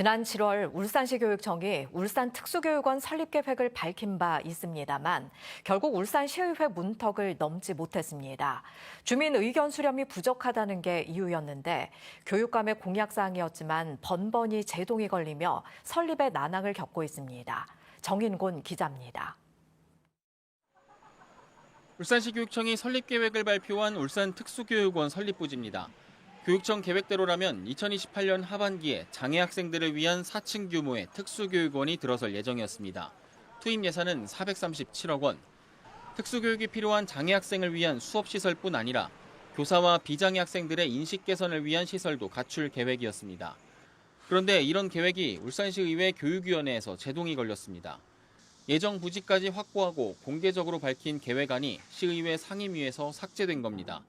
지난 7월 울산시 교육청이 울산 특수교육원 설립 계획을 밝힌 바 있습니다만 결국 울산 시의회 문턱을 넘지 못했습니다. 주민 의견 수렴이 부족하다는 게 이유였는데 교육감의 공약 사항이었지만 번번이 제동이 걸리며 설립에 난항을 겪고 있습니다. 정인곤 기자입니다. 울산시 교육청이 설립 계획을 발표한 울산 특수교육원 설립 부지입니다. 교육청 계획대로라면 2028년 하반기에 장애 학생들을 위한 4층 규모의 특수교육원이 들어설 예정이었습니다. 투입 예산은 437억 원. 특수교육이 필요한 장애 학생을 위한 수업시설뿐 아니라 교사와 비장애 학생들의 인식 개선을 위한 시설도 갖출 계획이었습니다. 그런데 이런 계획이 울산시의회 교육위원회에서 제동이 걸렸습니다. 예정 부지까지 확보하고 공개적으로 밝힌 계획안이 시의회 상임위에서 삭제된 겁니다.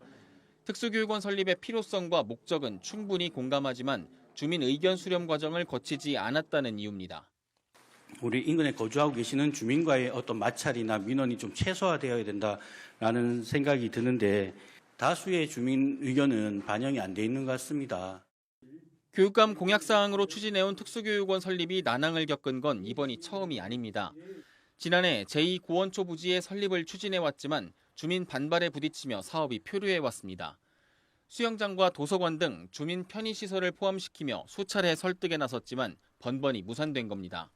특수교육원 설립의 필요성과 목적은 충분히 공감하지만 주민 의견 수렴 과정을 거치지 않았다는 이유입니다. 우리 인근에 거주하고 계시는 주민과의 어떤 마찰이나 민원이 좀 최소화되어야 된다라는 생각이 드는데 다수의 주민 의견은 반영이 안 돼 있는 것 같습니다. 교육감 공약 사항으로 추진해온 특수교육원 설립이 난항을 겪은 건 이번이 처음이 아닙니다. 지난해 제2고원초 부지의 설립을 추진해왔지만 주민 반발에 부딪히며 사업이 표류해 왔습니다. 수영장과 도서관 등 주민 편의시설을 포함시키며 수차례 설득에 나섰지만 번번이 무산된 겁니다.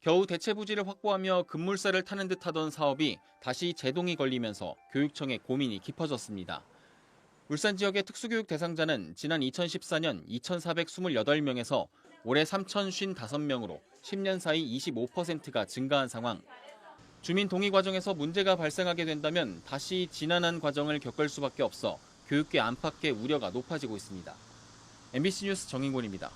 겨우 대체 부지를 확보하며 급물살을 타는 듯 하던 사업이 다시 제동이 걸리면서 교육청의 고민이 깊어졌습니다. 울산 지역의 특수교육 대상자는 지난 2014년 2,428명에서 올해 3,055명으로 10년 사이 25%가 증가한 상황. 주민 동의 과정에서 문제가 발생하게 된다면 다시 지난한 과정을 겪을 수밖에 없어 교육계 안팎의 우려가 높아지고 있습니다. MBC 뉴스 정인곤입니다.